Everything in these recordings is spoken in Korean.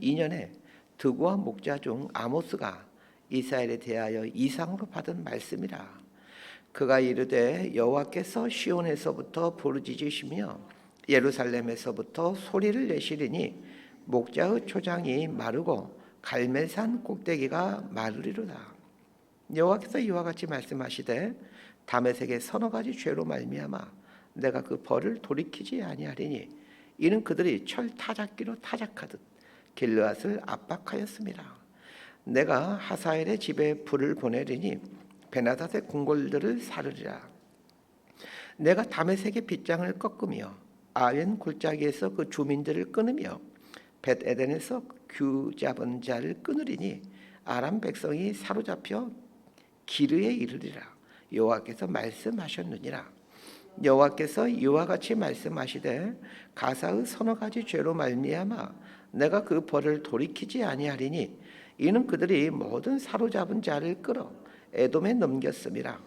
2년에 드고와 목자 중 아모스가 이스라엘에 대하여 이상으로 받은 말씀이라. 그가 이르되 여호와께서 시온에서부터 부르짖으시며 예루살렘에서부터 소리를 내시리니 목자의 초장이 마르고 갈멜산 꼭대기가 마르리로다. 여호와께서 이와 같이 말씀하시되 다메섹의 서너 가지 죄로 말미암아 내가 그 벌을 돌이키지 아니하리니 이는 그들이 철 타작기로 타작하듯 길르앗을 압박하였습니다. 내가 하사엘의 집에 불을 보내리니 베나닷의 궁궐들을 사르리라. 내가 다메섹의 빗장을 꺾으며 아웬 골짜기에서 그 주민들을 끊으며 벳 에덴에서 규 잡은 자를 끊으리니 아람 백성이 사로잡혀 기르에 이르리라. 여호와께서 말씀하셨느니라. 여호와께서 이와 같이 말씀하시되 가사의 서너 가지 죄로 말미암아 내가 그 벌을 돌이키지 아니하리니 이는 그들이 모든 사로잡은 자를 끌어 에돔에 넘겼음이라.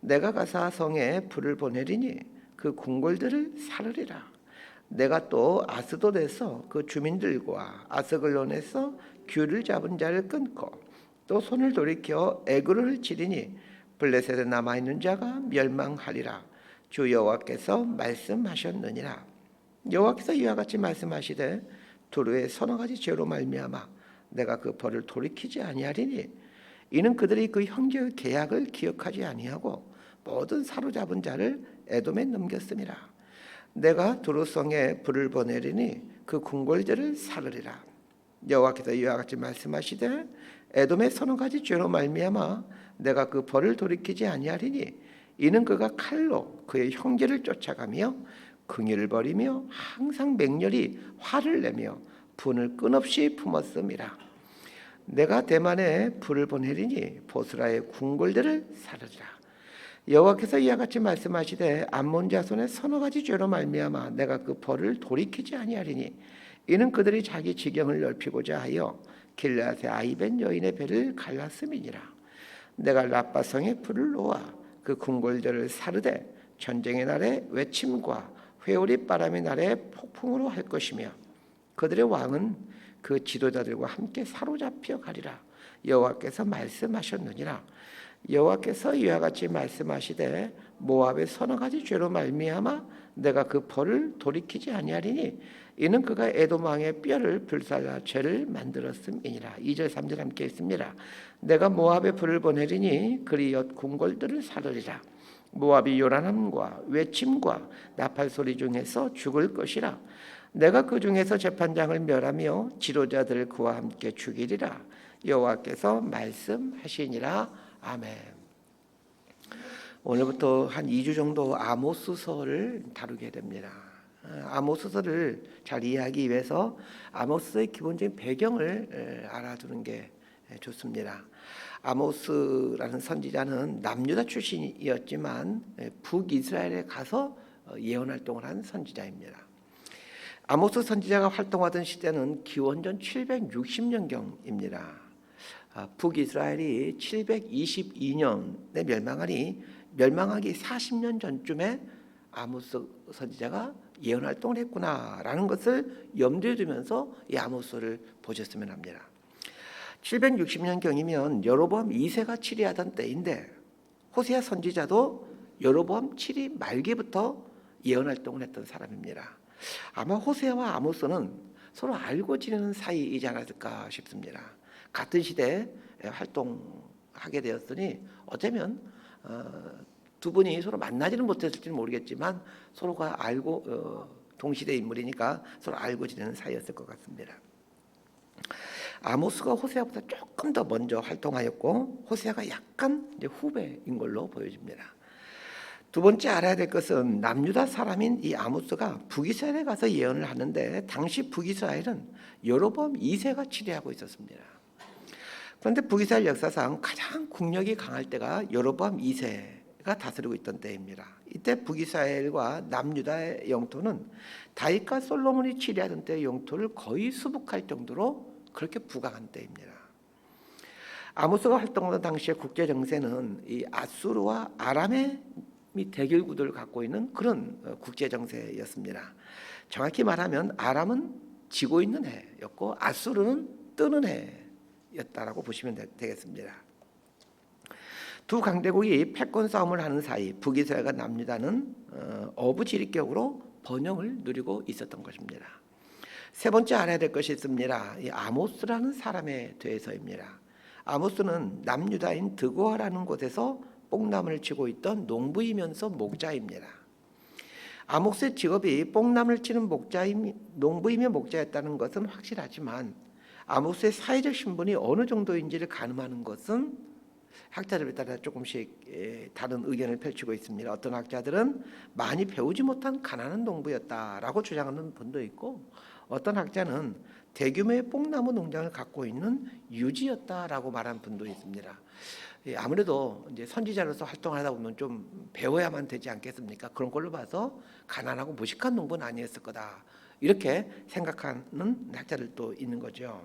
내가 가사 성에 불을 보내리니 그 궁궐들을 사르리라. 내가 또 아스돗에서 그 주민들과 아스글론에서 귤을 잡은 자를 끊고 또 손을 돌이켜 에그로를 치리니 블레셋에 남아 있는 자가 멸망하리라. 주 여호와께서 말씀하셨느니라. 여호와께서 이와 같이 말씀하시되 두루의 서너 가지 죄로 말미암아 내가 그 벌을 돌이키지 아니하리니 이는 그들이 그 형제의 계약을 기억하지 아니하고 모든 사로잡은 자를 에돔에 넘겼음이라. 내가 두루성에 불을 보내리니 그 궁궐들을 사르리라. 여호와께서 이와 같이 말씀하시되 에돔의 서너 가지 죄로 말미암아 내가 그 벌을 돌이키지 아니하리니 이는 그가 칼로 그의 형제를 쫓아가며 긍휼을 버리며 항상 맹렬히 화를 내며 분을 끊없이 품었음이라 내가 대만에 불을 보내리니 보스라의 궁궐들을 사르리라. 여호와께서 이와 같이 말씀하시되 암몬 자손의 서너 가지 죄로 말미암아 내가 그 벌을 돌이키지 아니하리니 이는 그들이 자기 지경을 넓히고자 하여 길라앗의 아이벤 여인의 배를 갈랐음이니라. 내가 라빠성에 불을 놓아 그 궁궐들을 사르되 전쟁의 날에 외침과 회오리 바람의 날에 폭풍으로 할 것이며 그들의 왕은 그 지도자들과 함께 사로잡혀 가리라. 여호와께서 말씀하셨느니라. 여호와께서 이와 같이 말씀하시되 모압의 서너 가지 죄로 말미암아 내가 그 벌을 돌이키지 아니하리니 이는 그가 에돔 왕의 뼈를 불살라 죄를 만들었음이니라. 2절 3절 함께 있습니다. 내가 모압에 불을 보내리니 그리 엿 궁궐들을 사르리라 모압이 요란함과 외침과 나팔 소리 중에서 죽을 것이라 내가 그 중에서 재판장을 멸하며 지도자들을 그와 함께 죽이리라 여호와께서 말씀하시니라 아멘. 오늘부터 한 2주 정도 아모스서를 다루게 됩니다. 아모스서를 잘 이해하기 위해서 아모스의 기본적인 배경을 알아두는 게 좋습니다. 아모스라는 선지자는 남유다 출신이었지만 북이스라엘에 가서 예언 활동을 한 선지자입니다. 아모스 선지자가 활동하던 시대는 기원전 760년경입니다. 북이스라엘이 722년에 멸망하니 멸망하기 40년 전쯤에 아모스 선지자가 예언 활동을 했구나라는 것을 염두에 두면서 이 아모스를 보셨으면 합니다. 760년 경이면 여로보암 2세가 치리하던 때인데 호세아 선지자도 여로보암 7위 말기부터 예언 활동을 했던 사람입니다. 아마 호세아와 아모스는 서로 알고 지내는 사이이지 않았을까 싶습니다. 같은 시대에 활동하게 되었으니 어쩌면 어, 두 분이 서로 만나지는 못했을지는 모르겠지만 서로가 알고 어, 동시대 인물이니까 서로 알고 지내는 사이였을 것 같습니다. 아모스가 호세아보다 조금 더 먼저 활동하였고 호세아가 약간 이제 후배인 걸로 보여집니다. 두 번째 알아야 될 것은 남유다 사람인 이 아모스가 북이스라엘에 가서 예언을 하는데 당시 북이스라엘은 여로보암 2세가 치리하고 있었습니다. 그런데 북이스라엘 역사상 가장 국력이 강할 때가 여로보암 2세가 다스리고 있던 때입니다. 이때 북이스라엘과 남유다의 영토는 다윗과 솔로몬이 치리하던 때의 영토를 거의 수복할 정도로 그렇게 부강한 때입니다. 아모스가 활동하던 당시의 국제 정세는 이 아수르와 아람의 대결 구도를 갖고 있는 그런 국제 정세였습니다. 정확히 말하면 아람은 지고 있는 해였고 아수르는 뜨는 해였다라고 보시면 되- 되겠습니다. 두 강대국이 패권 싸움을 하는 사이 북이스라엘과 남유다는 어, 어부지리격으로 번영을 누리고 있었던 것입니다. 세 번째 알아야 될 것이 있습니다. 이 아모스라는 사람에 대해서입니다. 아모스는 남유다인 드고아라는 곳에서 뽕나무를 치고 있던 농부이면서 목자입니다. 아모스의 직업이 뽕나무를 치는 목자임 농부이며 목자였다는 것은 확실하지만 아모스의 사회적 신분이 어느 정도인지를 가늠하는 것은 학자들에 따라 조금씩 예, 다른 의견을 펼치고 있습니다. 어떤 학자들은 많이 배우지 못한 가난한 농부였다라고 주장하는 분도 있고 어떤 학자는 대규모의 뽕나무 농장을 갖고 있는 유지였다라고 말하는 분도 있습니다. 예, 아무래도 이제 선지자로서 활동하다 보면 좀 배워야만 되지 않겠습니까? 그런 걸로 봐서 가난하고 무식한 농부는 아니었을 거다. 이렇게 생각하는 학자들도 있는 거죠.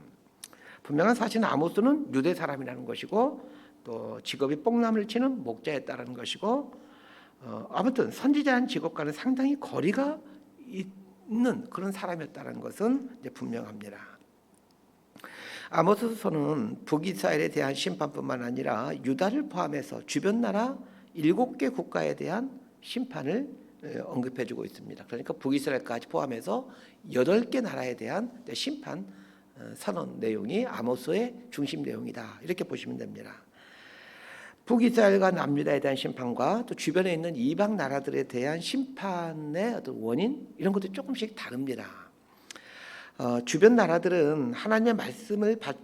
분명한 사실은 아모스는 유대 사람이라는 것이고 또 직업이 뽕나무를 치는 목자였다는 것이고 어, 아무튼 선지자한 직업과는 상당히 거리가 있 는 그런 사람이었다는 것은 분명합니다. 아모스서는 북이스라엘에 대한 심판뿐만 아니라 유다를 포함해서 주변 나라 일곱 개 국가에 대한 심판을 에, 언급해 주고 있습니다. 그러니까 북이스라엘까지 포함해서 여덟 개 나라에 대한 심판 어, 선언 내용이 아모스의 중심 내용이다. 이렇게 보시면 됩니다. 북이스라엘과 남유다에 대한 심판과 또 주변에 있는 이방 나라들에 대한 심판의 어떤 원인 이런 것도 조금씩 다릅니다. 어, 주변 나라들은 하나님의 말씀을 받,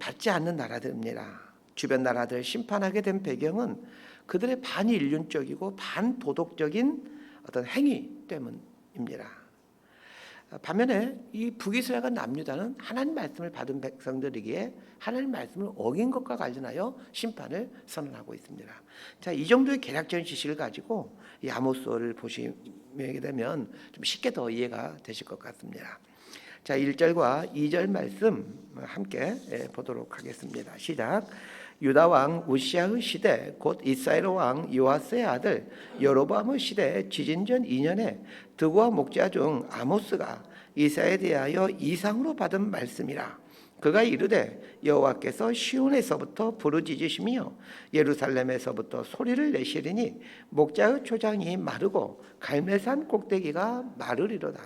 받지 않는 나라들입니다. 주변 나라들 심판하게 된 배경은 그들의 반인륜적이고 반도덕적인 어떤 행위 때문입니다. 반면에 이 북이스라엘과 남유다는 하나님 말씀을 받은 백성들이기에 하나님 말씀을 어긴 것과 관련하여 심판을 선언하고 있습니다. 자, 이 정도의 개략적인 지식을 가지고 이 아모스를 보시게 되면 좀 쉽게 더 이해가 되실 것 같습니다. 자, 1절과 2절 말씀 함께 예, 보도록 하겠습니다. 시작. 유다 왕 우시아의 시대 곧 이스라엘 왕 요아스의 아들 여로보암의 시대 지진전 2년에 드고와 목자 중 아모스가 이사에 대하여 이상으로 받은 말씀이라 그가 이르되 여호와께서 시온에서부터 부르짖으시며 예루살렘에서부터 소리를 내시리니 목자의 초장이 마르고 갈멜산 꼭대기가 마르리로다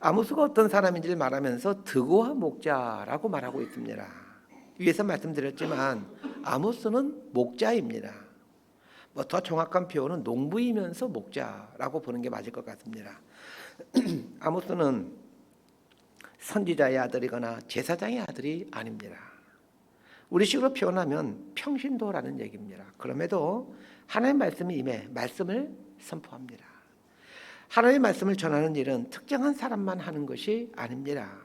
아모스가 어떤 사람인지를 말하면서 드고와 목자라고 말하고 있습니다. 위에서 말씀드렸지만 아모스는 목자입니다. 뭐 더 정확한 표현은 농부이면서 목자라고 보는 게 맞을 것 같습니다. 아모스는 선지자의 아들이거나 제사장의 아들이 아닙니다. 우리식으로 표현하면 평신도라는 얘기입니다. 그럼에도 하나님의 말씀이 임해 말씀을 선포합니다. 하나님의 말씀을 전하는 일은 특정한 사람만 하는 것이 아닙니다.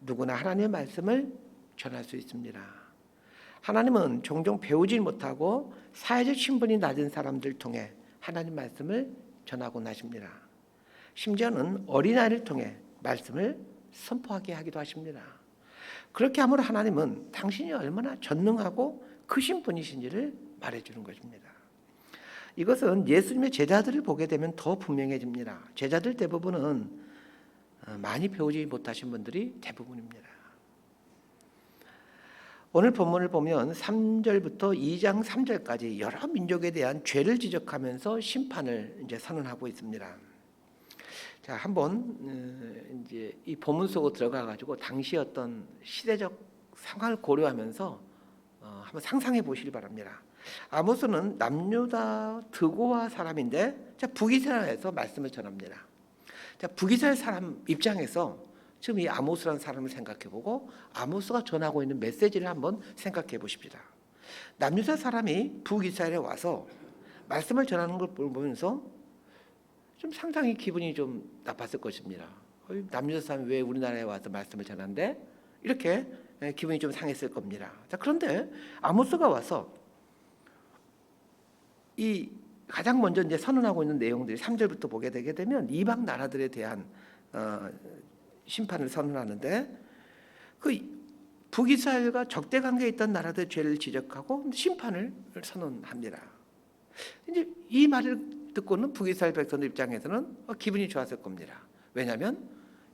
누구나 하나님의 말씀을 전할 수 있습니다. 하나님은 종종 배우지 못하고 사회적 신분이 낮은 사람들 통해 하나님 말씀을 전하고 나십니다. 심지어는 어린아이를 통해 말씀을 선포하게 하기도 하십니다. 그렇게 함으로 하나님은 당신이 얼마나 전능하고 크신 분이신지를 말해주는 것입니다. 이것은 예수님의 제자들을 보게 되면 더 분명해집니다. 제자들 대부분은 어, 많이 배우지 못하신 분들이 대부분입니다. 오늘 본문을 보면 3절부터 2장 3절까지 여러 민족에 대한 죄를 지적하면서 심판을 이제 선언하고 있습니다. 자, 한번 어, 이제 이 본문 속으로 들어가 가지고 당시 어떤 시대적 상황을 고려하면서 어, 한번 상상해 보시기 바랍니다. 아모스는 남유다 드고와 사람인데 자, 북이스라엘에서 말씀을 전합니다. 자, 북이스라엘 사람 입장에서 지금 이 아모스라는 사람을 생각해 보고 아모스가 전하고 있는 메시지를 한번 생각해 보십시다. 남유다 사람이 북이스라엘에 와서 말씀을 전하는 걸 보면서 좀 상당히 기분이 좀 나빴을 것입니다. 남유다 사람이 왜 우리나라에 와서 말씀을 전한대? 이렇게 예, 기분이 좀 상했을 겁니다. 자, 그런데 아모스가 와서 이 가장 먼저 이제 선언하고 있는 내용들이 3절부터 보게 되게 되면 이방 나라들에 대한 어, 심판을 선언하는데 그 북이스라엘과 적대 관계에 있던 나라들의 죄를 지적하고 심판을 선언합니다. 이제 이 말을 듣고는 북이스라엘 백성들 입장에서는 어, 기분이 좋았을 겁니다. 왜냐하면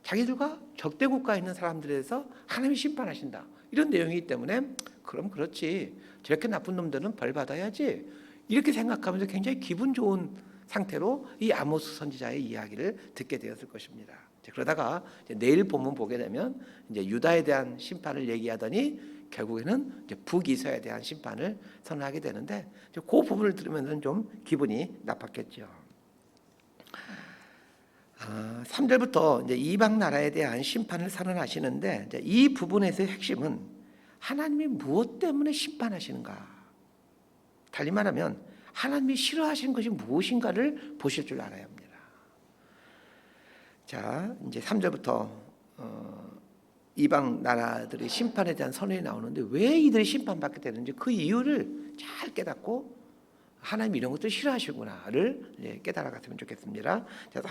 자기들과 적대 국가에 있는 사람들에 대해서 하나님이 심판하신다. 이런 내용이기 때문에 그럼 그렇지. 저렇게 나쁜 놈들은 벌 받아야지. 이렇게 생각하면서 굉장히 기분 좋은 상태로 이 아모스 선지자의 이야기를 듣게 되었을 것입니다. 그러다가 내일 본문 보게 되면 이제 유다에 대한 심판을 얘기하더니 결국에는 이제 북이스라에 대한 심판을 선언하게 되는데 그 부분을 들으면서 좀 기분이 나빴겠죠. 아, 3절부터 이제 이방 나라에 대한 심판을 선언하시는데 이 부분에서의 핵심은 하나님이 무엇 때문에 심판하시는가? 달리 말하면 하나님이 싫어하시는 것이 무엇인가를 보실 줄 알아야. 자, 이제 3절부터 어, 이방 나라들의 심판에 대한 선언이 나오는데 왜 이들이 심판받게 되는지 그 이유를 잘 깨닫고 하나님 이런 것들 싫어하시구나를 이제 깨달아 갔으면 좋겠습니다. 자,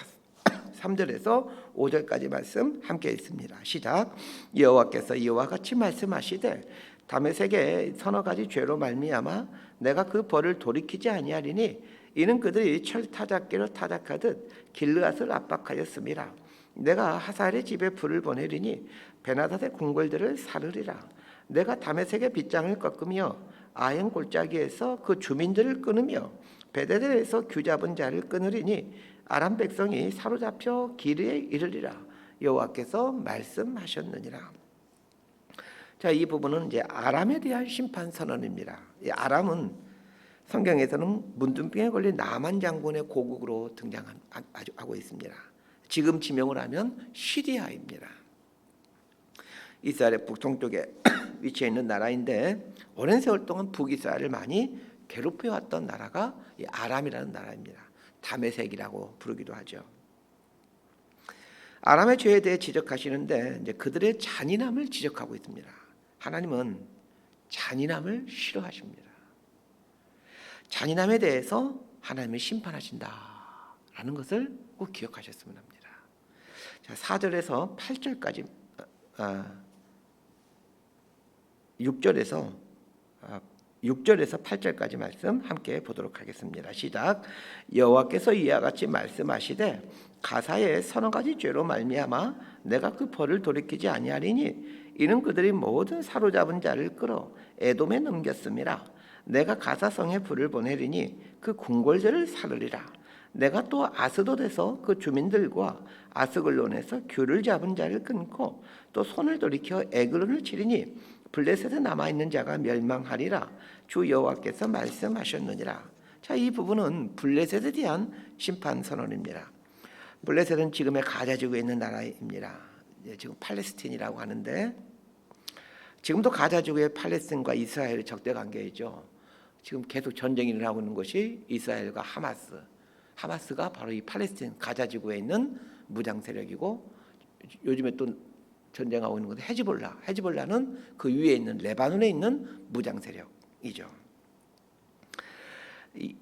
3절에서 5절까지 말씀 함께 있습니다. 시작. 여호와께서 이와 같이 말씀하시되 다메섹의 서너 가지 죄로 말미암아 내가 그 벌을 돌이키지 아니하리니 이는 그들이 철 타작기로 타작하듯 길르앗을 압박하였습니다. 내가 하살의 집에 불을 보내리니 베나닷의 궁궐들을 사르리라. 내가 다메섹의 빗장을 꺾으며 아연 골짜기에서 그 주민들을 끊으며 베데들에서 규잡은 자를 끊으리니 아람 백성이 사로잡혀 기르에 이르리라 여호와께서 말씀하셨느니라. 자, 이 부분은 이제 아람에 대한 심판 선언입니다. 이 아람은 성경에서는 문둥병에 걸린 나만 장군의 고국으로 등장하고 있습니다. 지금 지명을 하면 시리아입니다. 이스라엘의 북동쪽에 위치해 있는 나라인데 오랜 세월 동안 북이스라엘을 많이 괴롭혀 왔던 나라가 이 아람이라는 나라입니다. 다메섹이라고 부르기도 하죠. 아람의 죄에 대해 지적하시는데 이제 그들의 잔인함을 지적하고 있습니다. 하나님은 잔인함을 싫어하십니다. 잔인함에 대해서 하나님이 심판하신다라는 것을 꼭 기억하셨으면 합니다. 자, 4절에서 8절까지 아, 6절에서 아, 6절에서 8절까지 말씀 함께 보도록 하겠습니다. 시작. 여호와께서 이와 같이 말씀하시되 가사의 서너 가지 죄로 말미암아 내가 그 벌을 돌이키지 아니하리니 이는 그들이 모든 사로잡은 자를 끌어 에돔에 넘겼습니다. 내가 가사성에 불을 보내리니 그 궁궐들을 사르리라. 내가 또 아스돗에서 그 주민들과 아스글론에서 귤을 잡은 자를 끊고 또 손을 돌이켜 에그론을 치리니 블레셋에 남아 있는 자가 멸망하리라 주 여호와께서 말씀하셨느니라. 자, 이 부분은 블레셋에 대한 심판 선언입니다. 블레셋은 지금의 가자 지구에 있는 나라입니다. 지금 팔레스틴이라고 하는데 지금도 가자 지구의 팔레스틴과 이스라엘의 적대 관계이죠. 지금 계속 전쟁이 일어나고 있는 것이 이스라엘과 하마스. 하마스가 바로 이 팔레스틴 가자 지구에 있는 무장 세력이고 요즘에 또 전쟁하고 있는 것은 헤즈볼라. 헤즈볼라는 그 위에 있는 레바논에 있는 무장 세력이죠.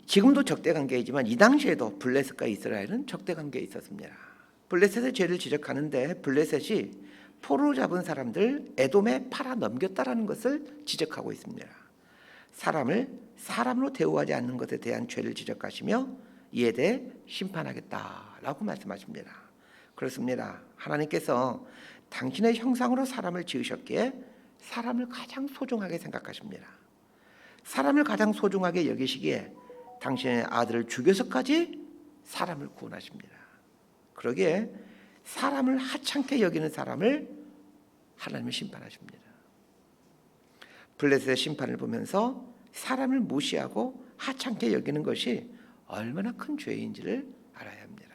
지금도 적대 관계이지만 이 당시에도 블레셋과 이스라엘은 적대 관계에 있었습니다. 블레셋의 죄를 지적하는데 블레셋이 포로 잡은 사람들 에돔에 팔아 넘겼다라는 것을 지적하고 있습니다. 사람을 사람으로 대우하지 않는 것에 대한 죄를 지적하시며 이에 대해 심판하겠다라고 말씀하십니다. 그렇습니다. 하나님께서 당신의 형상으로 사람을 지으셨기에 사람을 가장 소중하게 생각하십니다. 사람을 가장 소중하게 여기시기에 당신의 아들을 죽여서까지 사람을 구원하십니다. 그러기에 사람을 하찮게 여기는 사람을 하나님이 심판하십니다. 블레셋의 심판을 보면서 사람을 무시하고 하찮게 여기는 것이 얼마나 큰 죄인지를 알아야 합니다.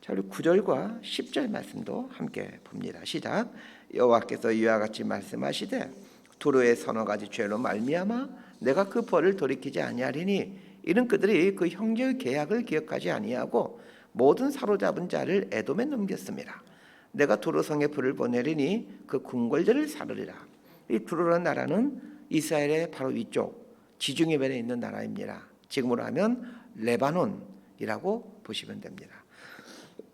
자, 우리 9절과 10절 말씀도 함께 봅니다. 시작. 여호와께서 이와 같이 말씀하시되 두루의 서너 가지 죄로 말미암아 내가 그 벌을 돌이키지 아니하리니 이는 그들이 그 형제의 계약을 기억하지 아니하고 모든 사로잡은 자를 에돔에 넘겼습니다. 내가 두루성에 불을 보내리니 그 궁궐들을 사르리라. 이 두루라는 나라는 이스라엘의 바로 위쪽 지중해변에 있는 나라입니다. 지금으로 하면 레바논이라고 보시면 됩니다.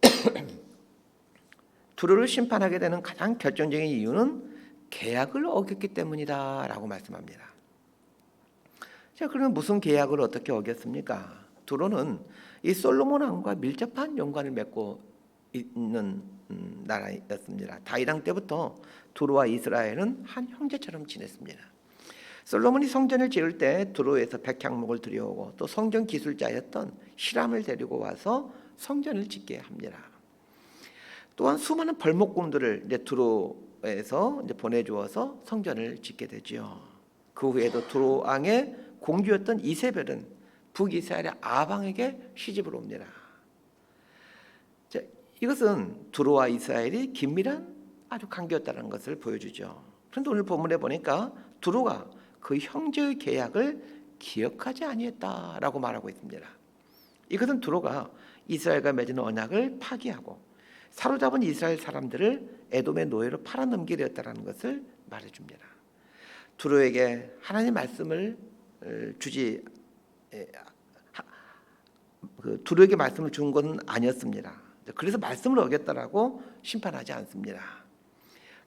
두루를 심판하게 되는 가장 결정적인 이유는 계약을 어겼기 때문이다라고 말씀합니다. 자, 그러면 무슨 계약을 어떻게 어겼습니까? 두로는 이 솔로몬 왕과 밀접한 연관을 맺고 있는 음, 나라였습니다. 다이당 때부터 두로와 이스라엘은 한 형제처럼 지냈습니다. 솔로몬이 성전을 지을 때 두로에서 백향목을 들여오고 또 성전 기술자였던 히람을 데리고 와서 성전을 짓게 합니다. 또한 수많은 벌목공들을 이제 두로에서 이제 보내주어서 성전을 짓게 되지요. 그 후에도 두로 왕의 공주였던 이세벨은 북이스라엘의 아방에게 시집을 옵니다. 자, 이것은 두로와 이스라엘이 긴밀한 아주 관계였다는 것을 보여주죠. 그런데 오늘 본문에 보니까 두로가 그 형제의 계약을 기억하지 아니했다라고 말하고 있습니다. 이것은 두로가 이스라엘과 맺은 언약을 파기하고 사로잡은 이스라엘 사람들을 에돔의 노예로 팔아넘기려 했다는 것을 말해줍니다. 두로에게 하나님 말씀을 어, 주지 그 두로에게 말씀을 준 것은 아니었습니다. 그래서 말씀을 어겼다라고 심판하지 않습니다.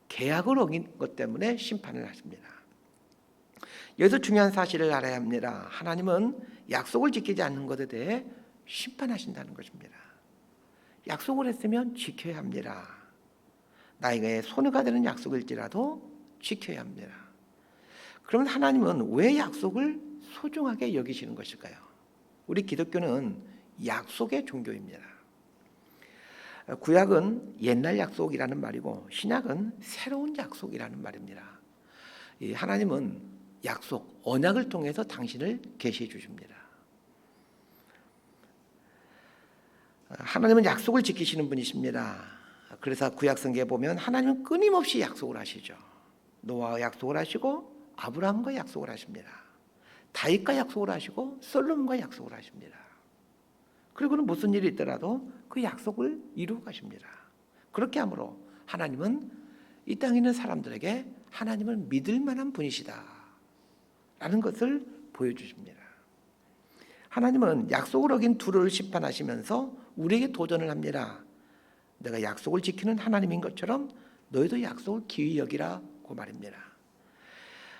계약을 어긴 것 때문에 심판을 하십니다. 여기서 중요한 사실을 알아야 합니다. 하나님은 약속을 지키지 않는 것에 대해 심판하신다는 것입니다. 약속을 했으면 지켜야 합니다. 나에게 손해가 되는 약속일지라도 지켜야 합니다. 그러면 하나님은 왜 약속을 소중하게 여기시는 것일까요? 우리 기독교는 약속의 종교입니다. 구약은 옛날 약속이라는 말이고 신약은 새로운 약속이라는 말입니다. 이 하나님은 약속, 언약을 통해서 당신을 계시해 주십니다. 하나님은 약속을 지키시는 분이십니다. 그래서 구약 성경에 보면 하나님은 끊임없이 약속을 하시죠. 노아와 약속을 하시고 아브라함과 약속을 하십니다. 다윗과 약속을 하시고 솔로몬과 약속을 하십니다. 그리고는 무슨 일이 있더라도 그 약속을 이루어 가십니다. 그렇게 함으로 하나님은 이 땅에 있는 사람들에게 하나님을 믿을 만한 분이시다. 라는 것을 보여주십니다. 하나님은 약속을 어긴 두를 심판하시면서 우리에게 도전을 합니다. 내가 약속을 지키는 하나님인 것처럼 너희도 약속을 기위 여기라고 말입니다.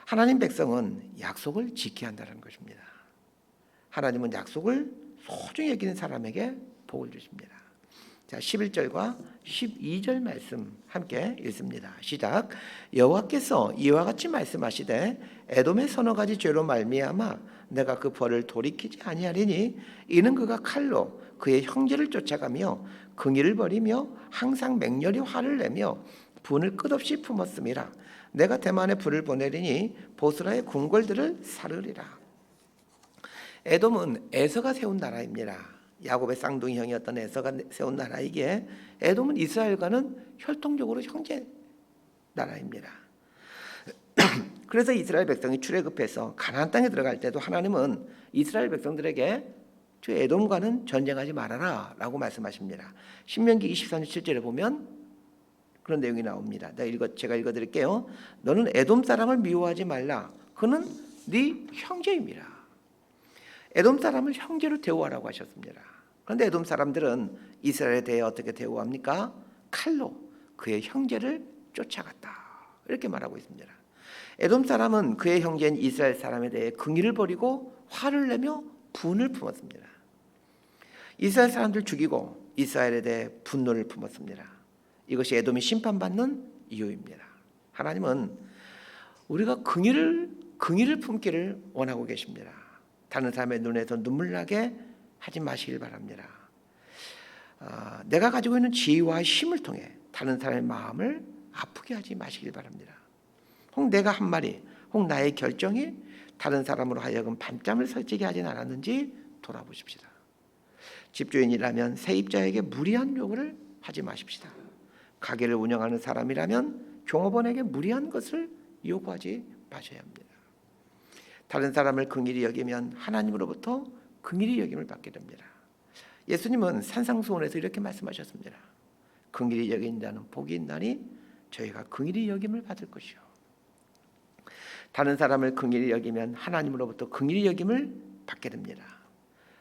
하나님 백성은 약속을 지켜야 한다는 것입니다. 하나님은 약속을 소중히 여기는 사람에게 복을 주십니다. 자, 11절과 12절 말씀 함께 읽습니다. 시작. 여호와께서 이와 같이 말씀하시되 에돔의 서너 가지 죄로 말미암아 내가 그 벌을 돌이키지 아니하리니 이는 그가 칼로 그의 형제를 쫓아가며 긍의를 버리며 항상 맹렬히 화를 내며 분을 끝없이 품었음이라 내가 대만에 불을 보내리니 보스라의 궁궐들을 사르리라 에돔은 에서가 세운 나라입니다. 야곱의 쌍둥이 형이었던 에서가 세운 나라이기에 에돔은 이스라엘과는 혈통적으로 형제 나라입니다. 그래서 이스라엘 백성이 출애굽해서 가나안 땅에 들어갈 때도 하나님은 이스라엘 백성들에게 저 에돔과는 전쟁하지 말아라라고 말씀하십니다. 신명기 24장 7절에 보면 그런 내용이 나옵니다. 내가 읽어 제가 읽어 드릴게요. 너는 에돔 사람을 미워하지 말라. 그는 네 형제입니다. 에돔 사람을 형제로 대우하라고 하셨습니다. 그런데 에돔 사람들은 이스라엘에 대해 어떻게 대우합니까? 칼로 그의 형제를 쫓아갔다. 이렇게 말하고 있습니다. 에돔 사람은 그의 형제인 이스라엘 사람에 대해 긍의를 버리고 화를 내며 분을 품었습니다. 이스라엘 사람들 죽이고 이스라엘에 대해 분노를 품었습니다. 이것이 에돔이 심판받는 이유입니다. 하나님은 우리가 긍의를 긍의를 품기를 원하고 계십니다. 다른 사람의 눈에서 눈물 나게 하지 마시길 바랍니다. 아, 내가 가지고 있는 지혜와 힘을 통해 다른 사람의 마음을 아프게 하지 마시길 바랍니다. 혹 내가 한 말이, 혹 나의 결정이 다른 사람으로 하여금 밤잠을 설치게 하진 않았는지 돌아보십시다. 집주인이라면 세입자에게 무리한 요구를 하지 마십시다. 가게를 운영하는 사람이라면 종업원에게 무리한 것을 요구하지 마셔야 합니다. 다른 사람을 긍일히 여기면 하나님으로부터 긍일히 여김을 받게 됩니다. 예수님은 산상수훈에서 이렇게 말씀하셨습니다. 긍일히 여긴 자는 복이 있나니 저희가 긍일히 여김을 받을 것이요. 다른 사람을 긍일히 여기면 하나님으로부터 긍일히 여김을 받게 됩니다.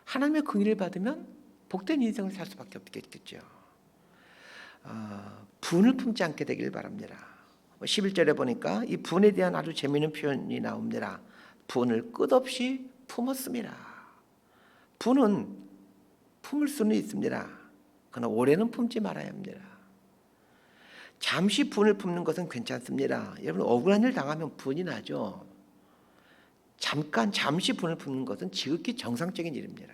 하나님의 긍일을 받으면 복된 인생을 살 수밖에 없겠죠. 어, 분을 품지 않게 되길 바랍니다. 11절에 보니까 이 분에 대한 아주 재미있는 표현이 나옵니다. 분을 끝없이 품었습니다. 분은 품을 수는 있습니다. 그러나 오래는 품지 말아야 합니다. 잠시 분을 품는 것은 괜찮습니다. 여러분 억울한 일 당하면 분이 나죠. 잠깐 잠시 분을 품는 것은 지극히 정상적인 일입니다.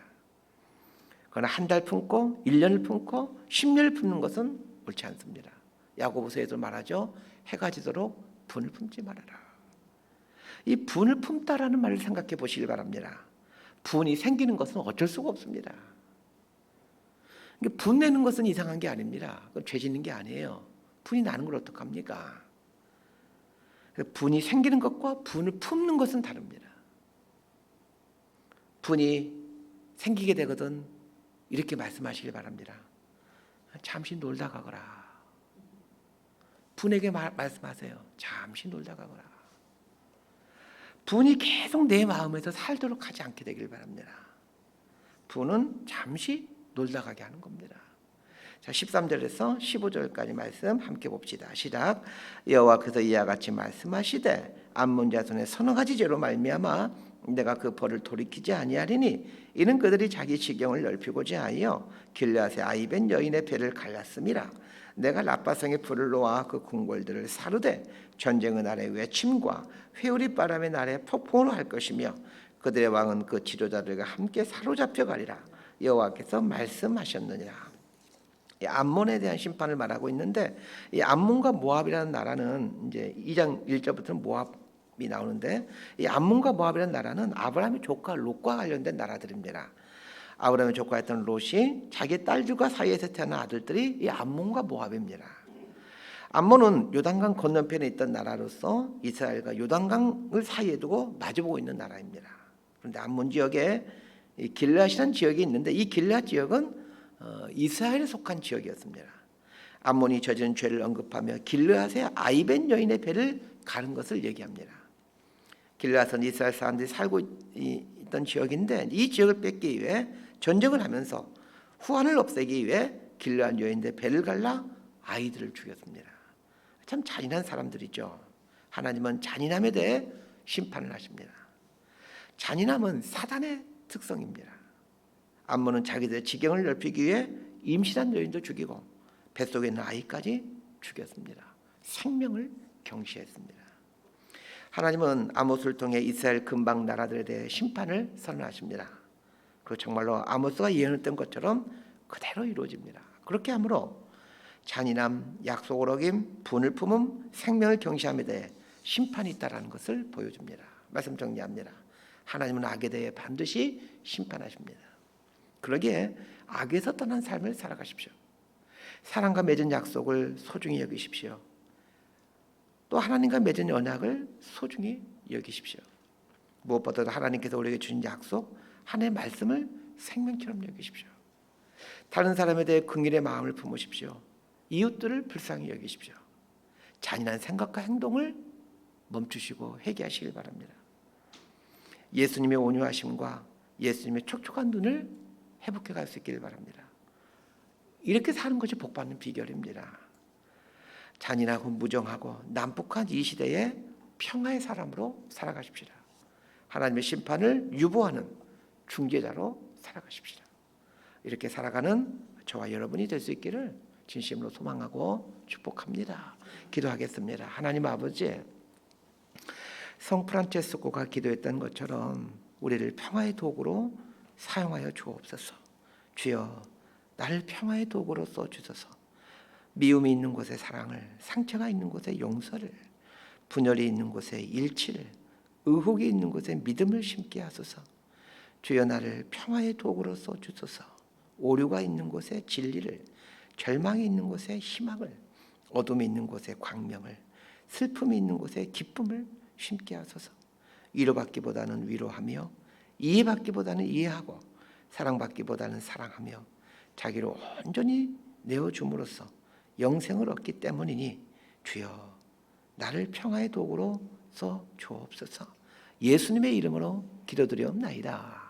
그러나 한 달 품고 1년을 품고 10년을 품는 것은 옳지 않습니다. 야고보서에도 말하죠. 해가 지도록 분을 품지 말아라. 이 분을 품다라는 말을 생각해 보시길 바랍니다. 분이 생기는 것은 어쩔 수가 없습니다. 그러니까 분 내는 것은 이상한 게 아닙니다. 죄 짓는 게 아니에요. 분이 나는 걸 어떡합니까? 분이 생기는 것과 분을 품는 것은 다릅니다. 분이 생기게 되거든 이렇게 말씀하시길 바랍니다. 잠시 놀다 가거라. 분에게 말, 말씀하세요. 잠시 놀다 가거라. 분이 계속 내 마음에서 살도록 하지 않게 되길 바랍니다. 분은 잠시 놀다 가게 하는 겁니다. 자, 13절에서 15절까지 말씀 함께 봅시다. 시작. 여호와께서 이와 같이 말씀하시되 암몬 자손의 서너 가지 죄로 말미암아 내가 그 벌을 돌이키지 아니하리니 이는 그들이 자기 지경을 넓히고자 하여 길앗의 아이벤 여인의 배를 갈랐음이라. 내가 라빠성의 불을 놓아 그 궁궐들을 사르되 전쟁의 날에 외침과 회오리 바람의 날에 폭풍으로 할 것이며 그들의 왕은 그 지도자들과 함께 사로잡혀 가리라. 여호와께서 말씀하셨느니라. 이 암몬에 대한 심판을 말하고 있는데 이 암몬과 모압이라는 나라는 이제 2장 1절부터는 모압 이 나오는데 이 암몬과 모압이라는 나라는 아브라함의 조카 롯과 관련된 나라들입니다. 아브라함의 조카였던 롯이 자기 딸들과 사이에서 태어난 아들들이 이 암몬과 모압입니다. 암몬은 요단강 건너편에 있던 나라로서 이스라엘과 요단강을 사이에 두고 마주보고 있는 나라입니다. 그런데 암몬 지역에 이 길앗이라는 지역이 있는데 이 길앗 지역은 어, 이스라엘에 속한 지역이었습니다. 암몬이 저지른 죄를 언급하며 길르앗의 아이벤 여인의 배를 가른 것을 얘기합니다. 길르앗은 이스라엘 사람들이 살고 있던 지역인데 이 지역을 뺏기 위해 전쟁을 하면서 후환을 없애기 위해 길르앗 여인의 배를 갈라 아이들을 죽였습니다. 참 잔인한 사람들이죠. 하나님은 잔인함에 대해 심판을 하십니다. 잔인함은 사단의 특성입니다. 암몬은 자기들의 지경을 넓히기 위해 임신한 여인도 죽이고 뱃속에 있는 아이까지 죽였습니다. 생명을 경시했습니다. 하나님은 아모스를 통해 이스라엘 근방 나라들에 대해 심판을 선언하십니다. 그 정말로 아모스가 예언했던 것처럼 그대로 이루어집니다. 그렇게 함으로 잔인함, 약속을 어김, 분을 품음, 생명을 경시함에 대해 심판이 있다라는 것을 보여줍니다. 말씀 정리합니다. 하나님은 악에 대해 반드시 심판하십니다. 그러기에 악에서 떠난 삶을 살아가십시오. 사랑과 맺은 약속을 소중히 여기십시오. 또 하나님과 맺은 언약을 소중히 여기십시오. 무엇보다도 하나님께서 우리에게 주신 약속, 하나님의 말씀을 생명처럼 여기십시오. 다른 사람에 대해 긍휼의 마음을 품으십시오. 이웃들을 불쌍히 여기십시오. 잔인한 생각과 행동을 멈추시고 회개하시길 바랍니다. 예수님의 온유하심과 예수님의 촉촉한 눈을 회복해 갈 수 있기를 바랍니다. 이렇게 사는 것이 복받는 비결입니다. 잔인하고 무정하고 난폭한 이 시대에 평화의 사람으로 살아가십시다. 하나님의 심판을 유보하는 중재자로 살아가십시다. 이렇게 살아가는 저와 여러분이 될 수 있기를 진심으로 소망하고 축복합니다. 기도하겠습니다. 하나님 아버지, 성 프란체스코가 기도했던 것처럼 우리를 평화의 도구로 사용하여 주옵소서. 주여, 나를 평화의 도구로 써 주소서. 미움이 있는 곳에 사랑을, 상처가 있는 곳에 용서를, 분열이 있는 곳에 일치를, 의혹이 있는 곳에 믿음을 심게 하소서. 주여 나를 평화의 도구로 써 주소서. 오류가 있는 곳에 진리를, 절망이 있는 곳에 희망을, 어둠이 있는 곳에 광명을, 슬픔이 있는 곳에 기쁨을 심게 하소서. 위로받기보다는 위로하며 이해받기보다는 이해하고 사랑받기보다는 사랑하며 자기를 온전히 내어 줌으로써 영생을 얻기 때문이니 주여 나를 평화의 도구로 써 주옵소서 예수님의 이름으로 기도드리옵나이다.